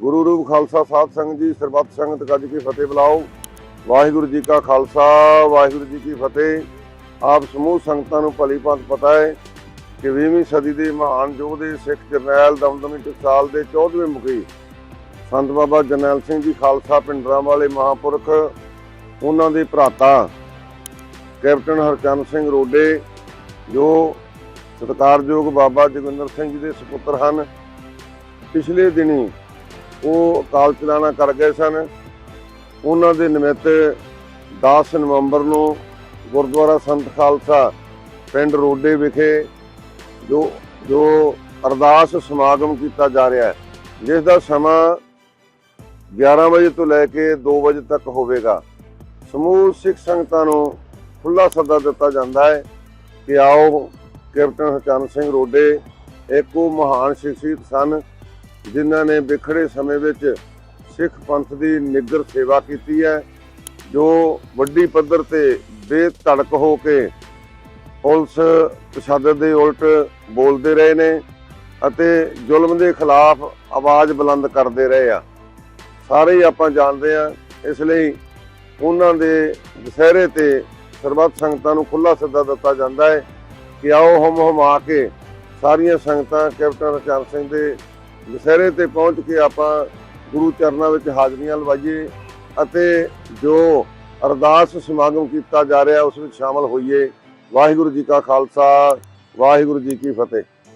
ਗੁਰੂ ਰੂਪ ਖਾਲਸਾ ਸਾਹਿਬ ਸੰਗਤ ਜੀ, ਸਰਬੱਤ ਸੰਗਤ ਗੱਜ ਕੇ ਫਤਿਹ ਬੁਲਾਓ। ਵਾਹਿਗੁਰੂ ਜੀ ਕਾ ਖਾਲਸਾ, ਵਾਹਿਗੁਰੂ ਜੀ ਕੀ ਫਤਿਹ। ਆਪ ਸਮੂਹ ਸੰਗਤਾਂ ਨੂੰ ਭਲੀ ਭਾਂਤ ਪਤਾ ਹੈ ਕਿ 20ਵੀਂ ਸਦੀ ਦੇ ਮਹਾਨ ਯੋਧੇ ਸਿੱਖ ਜਰਨੈਲ ਦਮਦਮੀ ਟਕਸਾਲ ਦੇ 14ਵੇਂ ਮੁਖੀ ਸੰਤ ਬਾਬਾ ਜਰਨੈਲ ਸਿੰਘ ਜੀ ਖਾਲਸਾ ਪਿੰਡਰਾਂ ਵਾਲੇ ਮਹਾਪੁਰਖ, ਉਹਨਾਂ ਦੇ ਭਰਾਤਾ ਕੈਪਟਨ ਹਰਚੰਦ ਸਿੰਘ ਰੋਡੇ, ਜੋ ਸਤਿਕਾਰਯੋਗ ਬਾਬਾ ਜੋਗਿੰਦਰ ਸਿੰਘ ਜੀ ਦੇ ਸੁਪੁੱਤਰ ਹਨ। ਪਿਛਲੇ ਦਿਨੀ ਉਹ ਅਕਾਲ ਚਲਾਣਾ ਕਰ ਗਏ ਸਨ। ਉਹਨਾਂ ਦੇ ਨਿਮਿਤ 10 ਨਵੰਬਰ ਨੂੰ ਗੁਰਦੁਆਰਾ ਸੰਤ ਖਾਲਸਾ ਪਿੰਡ ਰੋਡੇ ਵਿਖੇ ਜੋ ਜੋ ਅਰਦਾਸ ਸਮਾਗਮ ਕੀਤਾ ਜਾ ਰਿਹਾ ਹੈ, ਜਿਸ ਦਾ ਸਮਾਂ 11 ਵਜੇ ਤੋਂ ਲੈ ਕੇ 2 ਵਜੇ ਤੱਕ ਹੋਵੇਗਾ। ਸਮੂਹ ਸਿੱਖ ਸੰਗਤਾਂ ਨੂੰ ਖੁੱਲਾ ਸੱਦਾ ਦਿੱਤਾ ਜਾਂਦਾ ਹੈ ਕਿ ਆਓ ਕੈਪਟਨ ਹਰਚੰਦ ਸਿੰਘ ਰੋਡੇ, ਇੱਕ ਉਹ ਮਹਾਨ ਸ਼ਖਸੀਅਤ ਸਨ ਜਿਨ੍ਹਾਂ ਨੇ ਵਿਖੜੇ ਸਮੇਂ ਵਿੱਚ ਸਿੱਖ ਪੰਥ ਦੀ ਨਿੱਗਰ ਸੇਵਾ ਕੀਤੀ ਹੈ, ਜੋ ਵੱਡੀ ਪੱਧਰ ਤੇ ਬੇਧੜਕ ਹੋ ਕੇ ਪੁਲਿਸ ਤਸ਼ੱਦਦ ਦੇ ਉਲਟ ਬੋਲਦੇ ਰਹੇ ਨੇ ਅਤੇ ਜ਼ੁਲਮ ਦੇ ਖਿਲਾਫ ਆਵਾਜ਼ ਬੁਲੰਦ ਕਰਦੇ ਰਹੇ ਆ। ਸਾਰੇ ਹੀ ਆਪਾਂ ਜਾਣਦੇ ਆ ਇਸ ਲਈ ਉਹਨਾਂ ਦੇ ਦੁਸਹਿਰੇ ਤੇ ਸਰਬੱਤ ਸੰਗਤਾਂ ਨੂੰ ਖੁੱਲਾ ਸੱਦਾ ਦਿੱਤਾ ਜਾਂਦਾ ਹੈ ਕਿ ਆਓ ਹਮ ਹਮਾ ਕੇ ਸਾਰੀਆਂ ਸੰਗਤਾਂ ਕੈਪਟਨ ਹਰਚੰਦ ਸਿੰਘ ਦੇ ਦੁਸਹਿਰੇ ਤੇ ਪਹੁੰਚ ਕੇ ਆਪਾਂ ਗੁਰੂ ਚਰਨਾਂ ਵਿੱਚ ਹਾਜ਼ਰੀਆਂ ਲਵਾਈਏ ਅਤੇ ਜੋ ਅਰਦਾਸ ਸਮਾਗਮ ਕੀਤਾ ਜਾ ਰਿਹਾ, ਉਸ ਵਿੱਚ ਸ਼ਾਮਲ ਹੋਈਏ। ਵਾਹਿਗੁਰੂ ਜੀ ਕਾ ਖਾਲਸਾ, ਵਾਹਿਗੁਰੂ ਜੀ ਕੀ ਫਤਿਹ।